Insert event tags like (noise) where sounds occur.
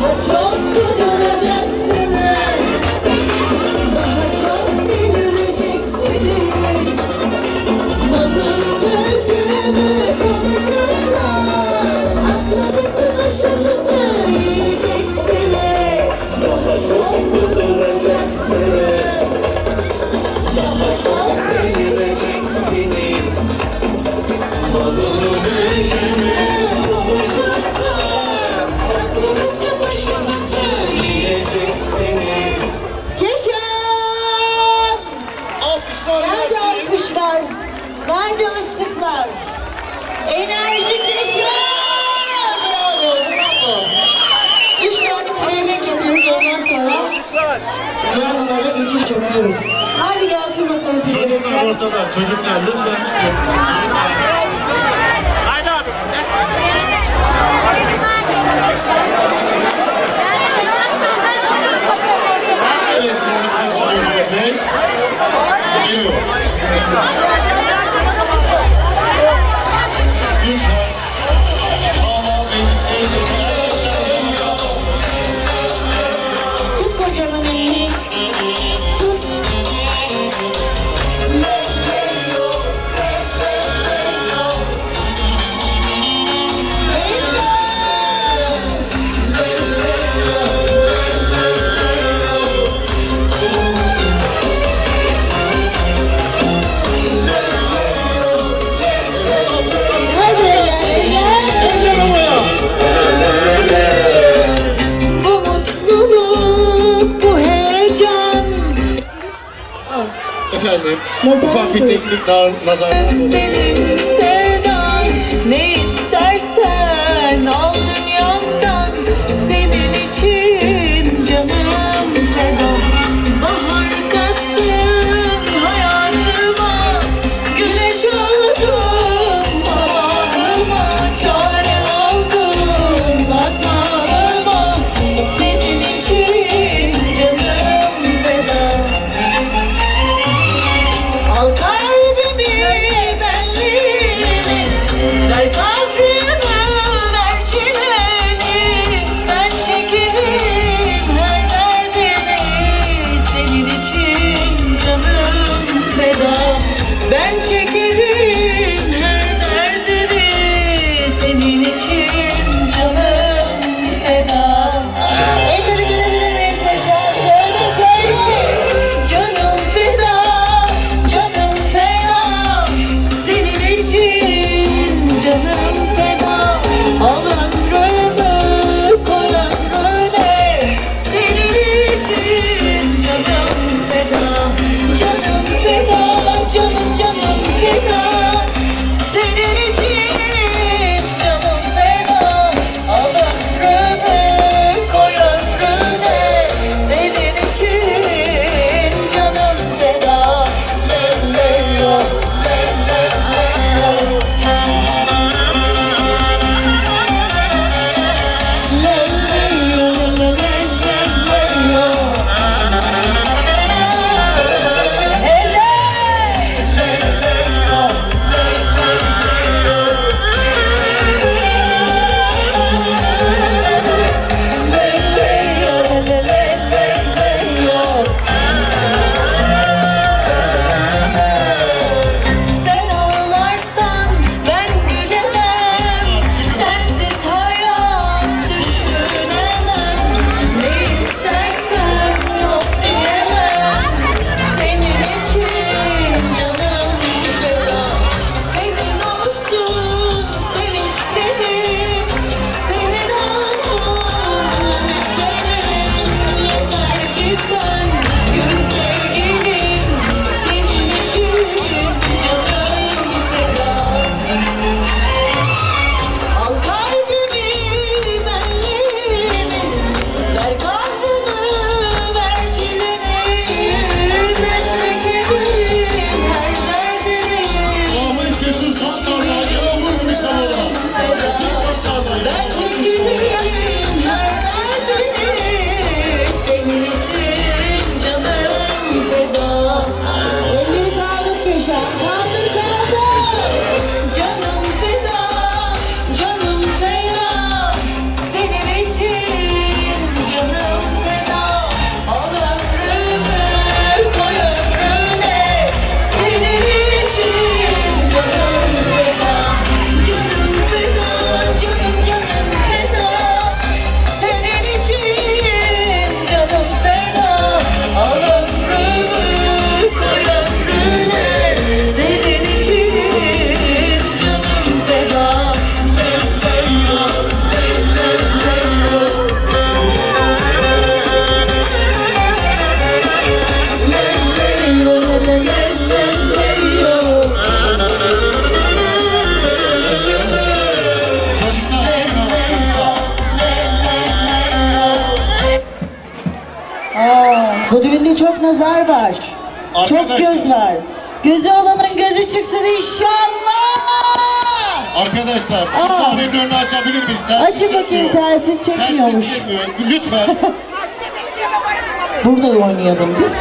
그렇죠. Çocuklar lütfen çıkın. Haydi abi. Evet, şimdi kaçırıyoruz. Geliyor. efendim. Nazar ufak bir teknik nazarlar. 年轻 nazar var. Arkadaşlar. Çok göz var. Gözü olanın gözü çıksın inşallah. Arkadaşlar şu Aa. sahnenin önünü açabilir miyiz? Telsiz Açın bakayım telsiz çekmiyormuş. Telsiz çekmiyor. Lütfen. (laughs) Burada oynayalım biz.